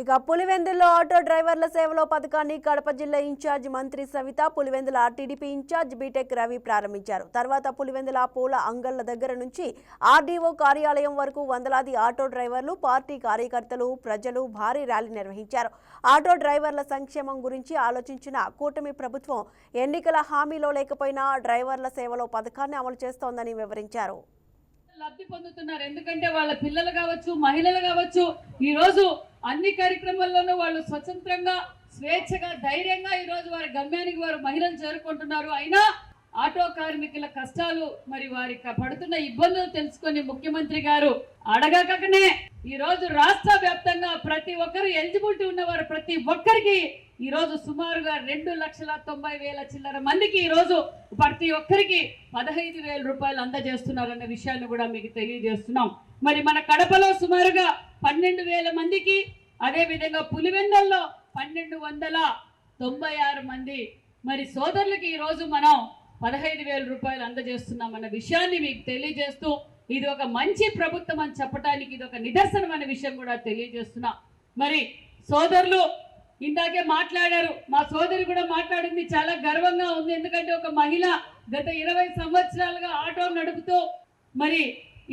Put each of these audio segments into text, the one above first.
ఇక పులివెందుల్లో ఆటో డ్రైవర్ల సేవలో పథకాన్ని కడప జిల్లా ఇన్ఛార్జ్ మంత్రి Savitha Pulivendula TDP in charge BTech Ravi ప్రారంభించారు. తర్వాత పులివెందుల పూల అంగళ్ళ దగ్గర నుంచి ఆర్డీఓ కార్యాలయం వరకు వందలాది ఆటో డ్రైవర్లు పార్టీ కార్యకర్తలు ప్రజలు భారీ ర్యాలీ నిర్వహించారు. ఆటో డ్రైవర్ల సంక్షేమం గురించి ఆలోచించిన కూటమి ప్రభుత్వం ఎన్నికల హామీలో లేకపోయినా డ్రైవర్ల సేవలో పథకాన్ని అమలు చేస్తోందని వివరించారు. లబ్ధి పొందుతున్నారు. ఎందుకంటే వాళ్ళ పిల్లలు కావచ్చు మహిళలు కావచ్చు ఈ రోజు అన్ని కార్యక్రమాల్లోనూ వాళ్ళు స్వతంత్రంగా స్వేచ్ఛగా ధైర్యంగా ఈరోజు వారి గమ్యానికి వారు మహిళలు చేరుకుంటున్నారు. అయినా ఆటో కార్మికుల కష్టాలు మరి వారి పడుతున్న ఇబ్బందులు తెలుసుకొని ముఖ్యమంత్రి గారు అడగకనే ఈ రోజు రాష్ట్ర వ్యాప్తంగా ప్రతి ఒక్కరు ఎలిజిబిలిటీ ఉన్నవారు ప్రతి ఒక్కరికి ఈ రోజు సుమారుగా రెండు లక్షల తొంభై వేల చిల్లర మందికి ఈ రోజు ప్రతి ఒక్కరికి పదహైదు వేల రూపాయలు అందజేస్తున్నారన్న విషయాన్ని కూడా మీకు తెలియజేస్తున్నాం. మరి మన కడపలో సుమారుగా పన్నెండు వేల మందికి అదే విధంగా పులివెందల్లో పన్నెండు వందల తొంభై ఆరు మంది. మరి సోదరులకి ఈరోజు మనం పదహైదు వేల రూపాయలు అందజేస్తున్నామన్న విషయాన్ని మీకు తెలియజేస్తూ ఇది ఒక మంచి ప్రభుత్వం అని చెప్పడానికి ఇది ఒక నిదర్శనం అనే విషయం కూడా తెలియజేస్తున్నా. మరి సోదరులు ఇందాకే మాట్లాడారు మా సోదరి కూడా మాట్లాడింది చాలా గర్వంగా ఉంది. ఎందుకంటే ఒక మహిళ గత ఇరవై సంవత్సరాలుగా ఆటో నడుపుతూ మరి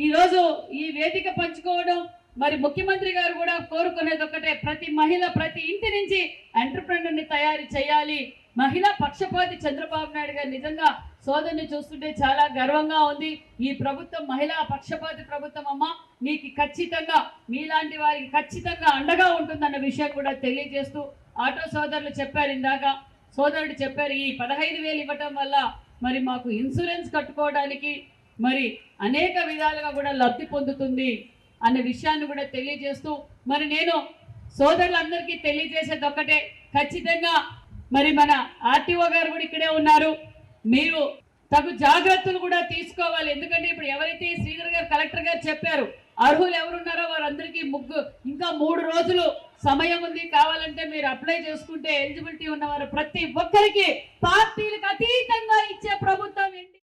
ఈరోజు ఈ వేదిక పంచుకోవడం మరి ముఖ్యమంత్రి గారు కూడా కోరుకునేది ఒకటే ప్రతి మహిళ ప్రతి ఇంటి నుంచి ఎంటర్ప్రెన్యూర్ని తయారు చేయాలి. మహిళా పక్షపాతి చంద్రబాబు నాయుడు గారు నిజంగా సోదరిని చూస్తుంటే చాలా గర్వంగా ఉంది. ఈ ప్రభుత్వం మహిళా పక్షపాతి ప్రభుత్వం అమ్మ. మీకు ఖచ్చితంగా మీలాంటి వారికి ఖచ్చితంగా అండగా ఉంటుందన్న విషయం కూడా తెలియజేస్తూ ఆటో సోదరులు చెప్పారు ఇందాక. సోదరుడు చెప్పారు ఈ పదహైదు వేలు ఇవ్వటం వల్ల మరి మాకు ఇన్సూరెన్స్ కట్టుకోవడానికి మరి అనేక విధాలుగా కూడా లబ్ధి పొందుతుంది. అనే విషయాన్ని కూడా తెలియజేస్తూ మరి నేను సోదరులందరికీ తెలియజేసేది ఒక్కటే. ఖచ్చితంగా మరి మన ఆర్టీఓ గారు కూడా ఇక్కడే ఉన్నారు. మీరు తగు జాగ్రత్తలు కూడా తీసుకోవాలి. ఎందుకంటే ఇప్పుడు ఎవరైతే శ్రీధర్ గారు కలెక్టర్ గారు చెప్పారు అర్హులు ఎవరున్నారో వారందరికీ ముగ్గు ఇంకా మూడు రోజులు సమయం ఉంది. కావాలంటే మీరు అప్లై చేసుకుంటే ఎలిజిబిలిటీ ఉన్నవారు ప్రతి ఒక్కరికి పార్టీలకు అతీతంగా ఇచ్చే ప్రభుత్వం ఏంటి